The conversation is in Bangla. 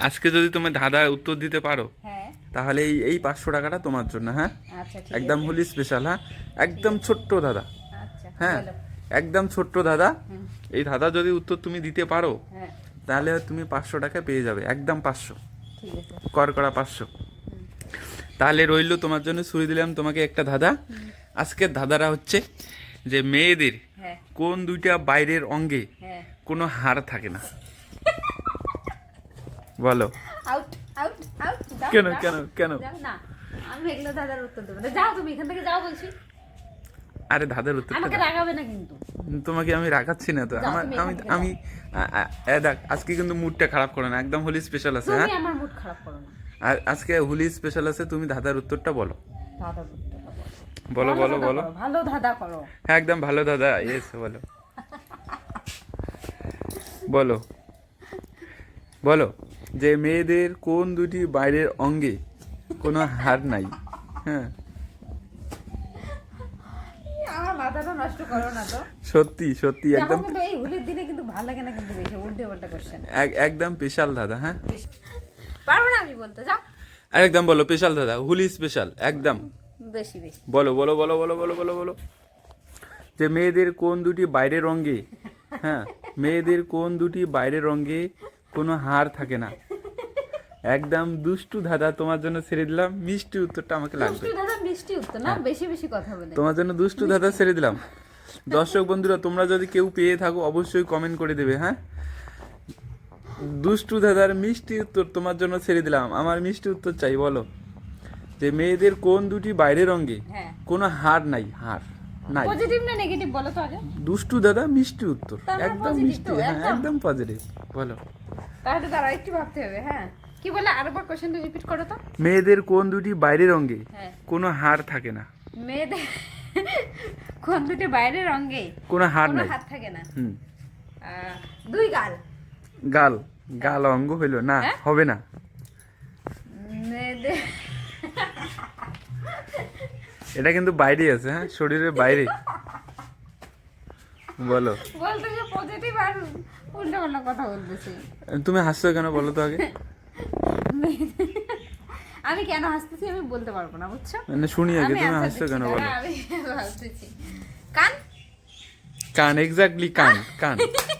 আজকে যদি তুমি দাদা উত্তর দিতে পারো হ্যাঁ। তাহলে এই এই পাঁচশো টাকাটা তোমার জন্য হ্যাঁ? আচ্ছা একদম হোলি স্পেশাল হ্যাঁ? একদম ছোট্ট দাদা আচ্ছা হ্যাঁ? একদম ছোট্ট দাদা এই দাদা যদি উত্তর তুমি দিতে পারো হ্যাঁ। তাহলে তুমি পাঁচশো টাকা পেয়ে যাবে একদম পাঁচশো। ঠিক আছে। কর করা পাঁচশো তাহলে রইল তোমার জন্য শুরু দিলাম তোমাকে একটা ধাঁধা। আজকের ধাঁধাটা হচ্ছে যে মেয়েদের হ্যাঁ। কোন দুইটা বাইরের অঙ্গে কোনো হাড় থাকে না। বলো। আউট আউট আউট কেন কেন কেন? না আমি এগুলো দাদার উত্তর দেবো না। যাও তুমি এখান থেকে যাও বলছি। আরে ধাঁধার উত্তরটা আমাকে রাগাবে না কিন্তু। তোমাকে আমি রাখাচ্ছি না তো। আমার আমি আমি দেখ আজকে কিন্তু মুডটা খারাপ করো না। একদম হোলি স্পেশাল আছে হ্যাঁ? আমার মুড খারাপ করো না। আর আজকে হোলি স্পেশাল আছে তুমি ধাঁধার উত্তরটা বলো। দাদার উত্তরটা বলো। বলো বলো ভালো দাদা করো। হ্যাঁ একদম ভালো দাদা ইয়েস বলো। বলো। বলো। যে মেয়েদের কোন দুটি বাইরের অঙ্গে কোনো হাড় নাই। হ্যাঁ। সত্যি সত্যি একদম এই হোলির দিনে কিন্তু ভালো লাগে না কিন্তু বেশি উল্টে পাল্টা কোশ্চেন এক- একদম স্পেশাল দাদা হ্যাঁ। পারব না আমি বলতে যাও। আর একদম বলো স্পেশাল দাদা হুলি স্পেশাল একদম। বেশি বেশি। বলো বলো বলো বলো বলো বলো বলো। যে মেয়েদের কোন দুটি বাইরের রঙে হ্যাঁ মেয়েদের কোন দুটি বাইরের রঙে কোনো হার থাকে না। একদম দুষ্টু দাদা তোমার জন্য ছেড়ে দিলাম। মিষ্টি উত্তরটা আমাকে লাগবে। মিষ্টি দাদা মিষ্টি উত্তর না বেশি বেশি কথা বলে। তোমার জন্য দুষ্টু দাদা ছেড়ে দিলাম। দর্শক বন্ধুরা তোমরা যদি কেউ পেয়ে থাকো অবশ্যই কমেন্ট করে দেবে হ্যাঁ? দুষ্টু দাদার মিষ্টি উত্তর তোমার জন্য ছেড়ে দিলাম। আমার মিষ্টি উত্তর চাই বলো। যে মেয়েদের কোন দুটি বাইরের অঙ্গে হ্যাঁ। কোনো হার নাই হার নাই। পজিটিভ না নেগেটিভ বলো তো আগে। দুষ্টু দাদা মিষ্টি উত্তর। একদম মিষ্টি হ্যাঁ একদম। একদম পজিটিভ বলো। তাহলে তারা একটু ভাবতে হবে হ্যাঁ। কি বলে আরেকবার কোশ্চেনটা রিপিট করো তো? মেয়েদের কোন দুটি বাইরের অঙ্গে হ্যাঁ। কোনো হার থাকে না। মেয়েদের কোন দুটি বাইরের রঙে কোনো কোনো নাই। হাত থাকে না। হুম। দুই গাল। গাল গাল অঙ্গ হইল না হ্যাঁ? হবে না। মেয়েদের এটা কিন্তু বাইরে আছে হ্যাঁ? শরীরের বাইরে। বলো। বলতে যে পজিটিভ আর উল্টো পাল্টা কথা বলতেছি। তুমি হাসছো কেন বলো তো আগে? আমি কেন হাসতেছি আমি বলতে পারব না বুঝছ? মানে শুনি আগে তুমি হাসছো কেন বলো। আমি হাসতেছি। কান? কান এক্স্যাক্টলি কান কান।